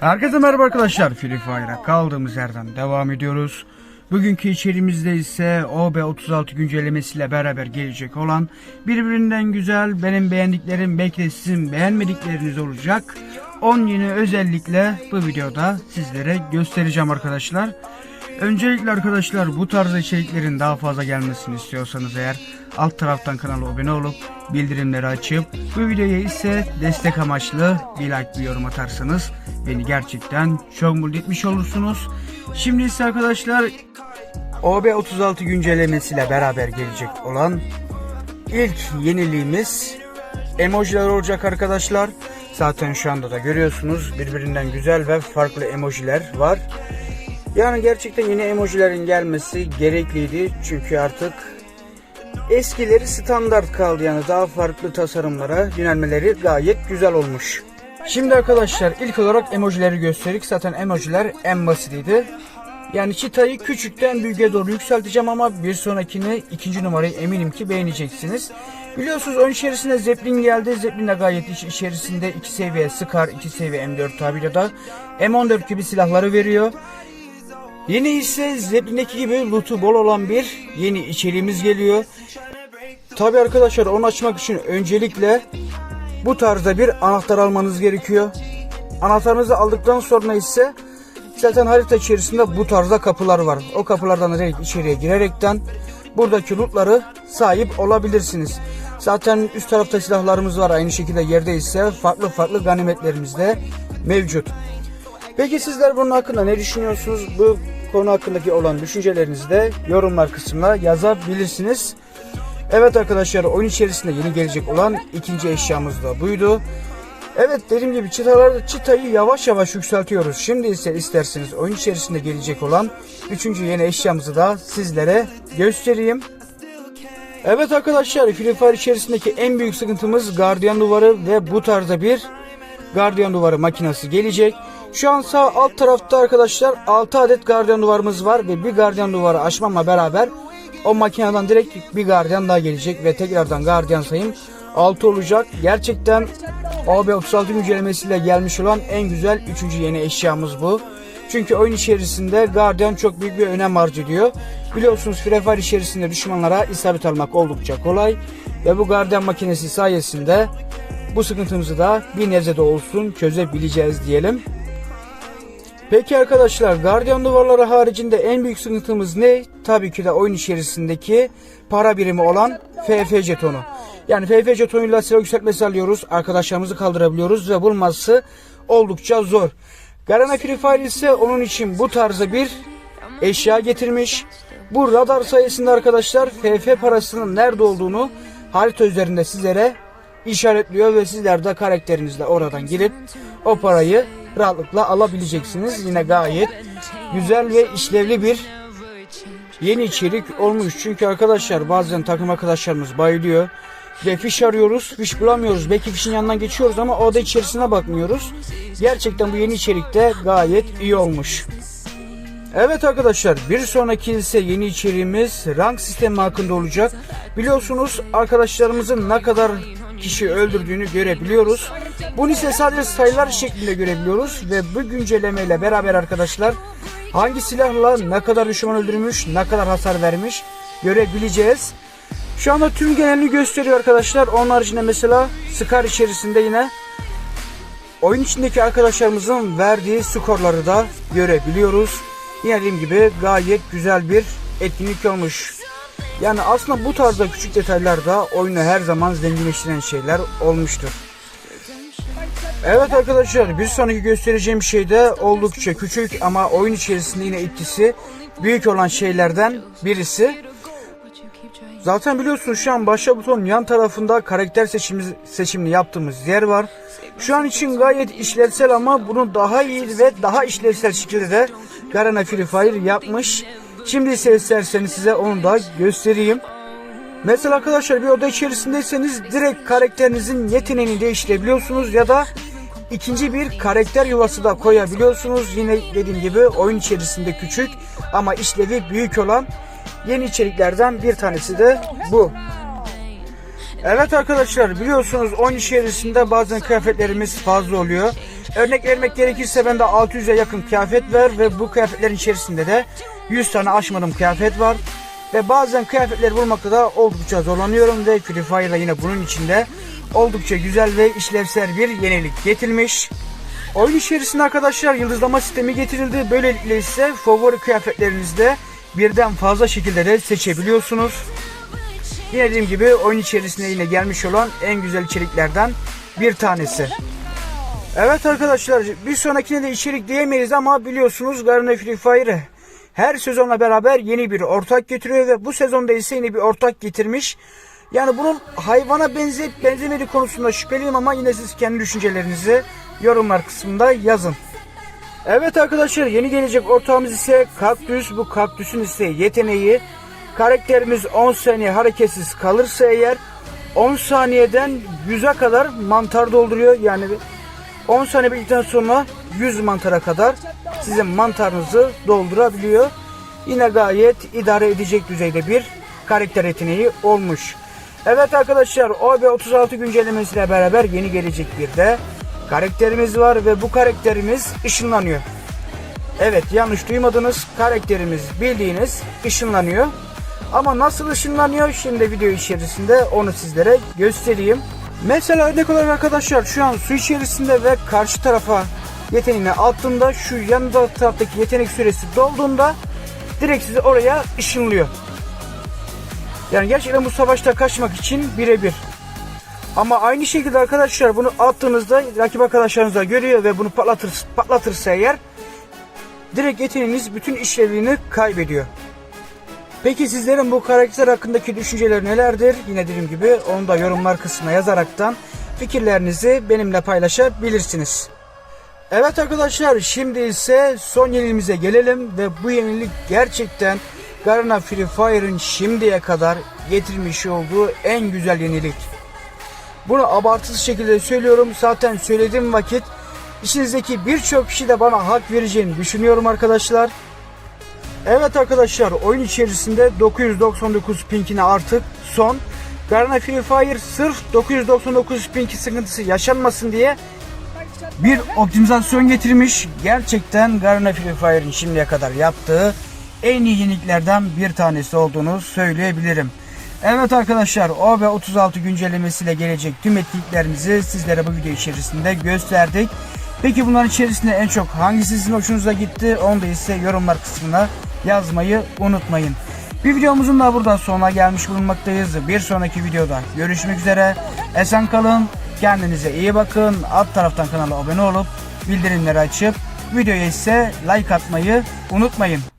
Herkese merhaba arkadaşlar. Free Fire'a kaldığımız yerden devam ediyoruz. Bugünkü içeriğimizde ise OB36 güncellemesiyle beraber gelecek olan birbirinden güzel benim beğendiklerim belki de sizin beğenmedikleriniz olacak 10 yeni özellikle bu videoda sizlere göstereceğim arkadaşlar. Öncelikle arkadaşlar bu tarz içeriklerin daha fazla gelmesini istiyorsanız eğer alt taraftan kanala abone olup bildirimleri açıp bu videoya ise destek amaçlı bir like bir yorum atarsanız beni gerçekten çok mutlu etmiş olursunuz. Şimdi ise arkadaşlar OB36 güncellemesiyle beraber gelecek olan ilk yeniliğimiz emojiler olacak arkadaşlar. Zaten şu anda da görüyorsunuz birbirinden güzel ve farklı emojiler var. Yani gerçekten yeni emojilerin gelmesi gerekliydi. Çünkü artık eskileri standart kaldı. Yani daha farklı tasarımlara yönelmeleri gayet güzel olmuş. Şimdi arkadaşlar ilk olarak emojileri gösterdik. Zaten emojiler en basitiydi. Yani çıtayı küçükten büyüğe doğru yükselteceğim ama bir sonrakini ikinci numarayı eminim ki beğeneceksiniz. Biliyorsunuz oyun içerisinde Zeppelin geldi. Zeppelin de gayet iç içerisinde 2 seviye Scar, 2 seviye M4 tabi ya da M14 gibi silahları veriyor. Yeni ise Zeppelin'deki gibi loot'u bol olan bir yeni içeriğimiz geliyor. Tabi arkadaşlar onu açmak için öncelikle bu tarzda bir anahtar almanız gerekiyor. Anahtarınızı aldıktan sonra ise zaten harita içerisinde bu tarzda kapılar var. O kapılardan direkt içeriye girerekten buradaki lootları sahip olabilirsiniz. Zaten üst tarafta silahlarımız var. Aynı şekilde yerde ise farklı farklı ganimetlerimiz de mevcut. Peki sizler bunun hakkında ne düşünüyorsunuz? Bu konu hakkındaki olan düşüncelerinizi de yorumlar kısmına yazabilirsiniz. Evet arkadaşlar oyun içerisinde yeni gelecek olan ikinci eşyamız da buydu. Evet dediğim gibi çıtalar, çıtayı yavaş yavaş yükseltiyoruz. Şimdi ise isterseniz oyun içerisinde gelecek olan üçüncü yeni eşyamızı da sizlere göstereyim. Evet arkadaşlar Free Fire içerisindeki en büyük sıkıntımız gardiyan duvarı ve bu tarzda bir gardiyan duvarı makinesi gelecek. Şu an sağ alt tarafta arkadaşlar 6 adet gardiyan duvarımız var ve bir gardiyan duvarı açmamla beraber o makineden direkt bir gardiyan daha gelecek ve tekrardan gardiyan sayım 6 olacak. Gerçekten OB36 güncellemesiyle gelmiş olan en güzel 3. yeni eşyamız bu. Çünkü oyun içerisinde gardiyan çok büyük bir önem arz ediyor. Biliyorsunuz Free Fire içerisinde düşmanlara isabet almak oldukça kolay. Ve bu gardiyan makinesi sayesinde bu sıkıntımızı da bir nebze de olsun çözebileceğiz diyelim. Peki arkadaşlar gardiyan duvarları haricinde en büyük sıkıntımız ne? Tabii ki de oyun içerisindeki para birimi olan FF jetonu. Yani FF jetonuyla silah yükseltmesi alıyoruz. Arkadaşlarımızı kaldırabiliyoruz ve bulması oldukça zor. Garena Free Fire ise onun için bu tarzda bir eşya getirmiş. Bu radar sayesinde arkadaşlar FF parasının nerede olduğunu harita üzerinde sizlere işaretliyor ve sizler de karakterinizle oradan girip o parayı rahatlıkla alabileceksiniz. Yine gayet güzel ve işlevli bir yeni içerik olmuş. Çünkü arkadaşlar bazen takım arkadaşlarımız bayılıyor ve fiş arıyoruz, fiş bulamıyoruz. Belki fişin yanından geçiyoruz ama oda içerisine bakmıyoruz. Gerçekten bu yeni içerikte gayet iyi olmuş. Evet arkadaşlar bir sonraki ise yeni içeriğimiz rank sistemi hakkında olacak. Biliyorsunuz arkadaşlarımızın ne kadar kişi öldürdüğünü görebiliyoruz. Bunu ise sadece sayılar şeklinde görebiliyoruz ve bu güncellemeyle beraber arkadaşlar hangi silahla ne kadar düşman öldürmüş, ne kadar hasar vermiş görebileceğiz. Şu anda tüm genelini gösteriyor arkadaşlar. Onun haricinde mesela Scar içerisinde yine oyun içindeki arkadaşlarımızın verdiği skorları da görebiliyoruz. Yine dediğim gibi gayet güzel bir etkinlik olmuş. Yani aslında bu tarzda küçük detaylar da oyunu her zaman zenginleştiren şeyler olmuştur. Evet arkadaşlar bir sonraki göstereceğim şey de oldukça küçük ama oyun içerisinde yine etkisi büyük olan şeylerden birisi. Zaten biliyorsunuz şu an başla butonun yan tarafında karakter seçimi, seçimini yaptığımız yer var. Şu an için gayet işlevsel ama bunu daha iyi ve daha işlevsel şekilde de Garena Free Fire yapmış. Şimdi ise isterseniz size onu da göstereyim. Mesela arkadaşlar bir oda içerisindeyseniz direkt karakterinizin yeteneğini değiştirebiliyorsunuz ya da ikinci bir karakter yuvası da koyabiliyorsunuz. Yine dediğim gibi oyun içerisinde küçük ama işlevi büyük olan yeni içeriklerden bir tanesi de bu. Evet arkadaşlar biliyorsunuz oyun içerisinde bazen kıyafetlerimiz fazla oluyor. Örnek vermek gerekirse bende 600'e yakın kıyafet var ve bu kıyafetlerin içerisinde de 100 tane aşmadığım kıyafet var. Ve bazen kıyafetleri bulmakta da oldukça zorlanıyorum ve Free yine bunun içinde oldukça güzel ve işlevsel bir yenilik getirmiş. Oyun içerisinde arkadaşlar yıldızlama sistemi getirildi. Böylelikle ise favori kıyafetlerinizde birden fazla şekilde de seçebiliyorsunuz. Yine dediğim gibi oyun içerisinde yine gelmiş olan en güzel içeriklerden bir tanesi. Evet arkadaşlar bir sonrakine de içerik diyemeyiz ama biliyorsunuz Garena Free Fire her sezonla beraber yeni bir ortak getiriyor ve bu sezonda ise yeni bir ortak getirmiş. Yani bunun hayvana benzeyip benzemediği konusunda şüpheliyim ama yine siz kendi düşüncelerinizi yorumlar kısmında yazın. Evet arkadaşlar yeni gelecek ortağımız ise kaktüs. Bu kaktüsün ise yeteneği karakterimiz 10 saniye hareketsiz kalırsa eğer 10 saniyeden 100'e kadar mantar dolduruyor. Yani 10 saniye bekledikten sonra 100 mantara kadar sizin mantarınızı doldurabiliyor. Yine gayet idare edecek düzeyde bir karakter yeteneği olmuş. Evet arkadaşlar OB36 güncellemesiyle beraber yeni gelecek bir de karakterimiz var ve bu karakterimiz ışınlanıyor. Evet yanlış duymadınız. Karakterimiz bildiğiniz ışınlanıyor. Ama nasıl ışınlanıyor şimdi video içerisinde onu sizlere göstereyim. Mesela örnek olarak arkadaşlar şu an su içerisinde ve karşı tarafa yeteneğini attığında şu yan taraftaki yetenek süresi dolduğunda direkt sizi oraya ışınlıyor. Yani gerçekten bu savaşta kaçmak için birebir. Ama aynı şekilde arkadaşlar bunu attığınızda rakip arkadaşlarınız da görüyor ve bunu patlatır, patlatırsa eğer direkt yeteneğiniz bütün işlevini kaybediyor. Peki sizlerin bu karakter hakkındaki düşünceler nelerdir? Yine dediğim gibi onu da yorumlar kısmına yazaraktan fikirlerinizi benimle paylaşabilirsiniz. Evet arkadaşlar şimdi ise son yenilimize gelelim ve bu yenilik gerçekten Garena Free Fire'ın şimdiye kadar getirmiş olduğu en güzel yenilik. Bunu abartısız şekilde söylüyorum. Zaten söylediğim vakit içinizdeki birçok kişi de bana hak vereceğini düşünüyorum arkadaşlar. Evet arkadaşlar oyun içerisinde 999 pinkine artık son. Garena Free Fire sırf 999 pinki sıkıntısı yaşanmasın diye bir optimizasyon getirmiş. Gerçekten Garena Free Fire'ın şimdiye kadar yaptığı en iyi yeniliklerden bir tanesi olduğunu söyleyebilirim. Evet arkadaşlar OB36 güncellemesiyle gelecek tüm etkinliklerimizi sizlere bu video içerisinde gösterdik. Peki bunların içerisinde en çok hangisi sizin hoşunuza gitti onu da ise yorumlar kısmına yazmayı unutmayın. Bir videomuzun da burada sonuna gelmiş bulunmaktayız. Bir sonraki videoda görüşmek üzere. Esen kalın. Kendinize iyi bakın. Alt taraftan kanala abone olup bildirimleri açıp videoya ise like atmayı unutmayın.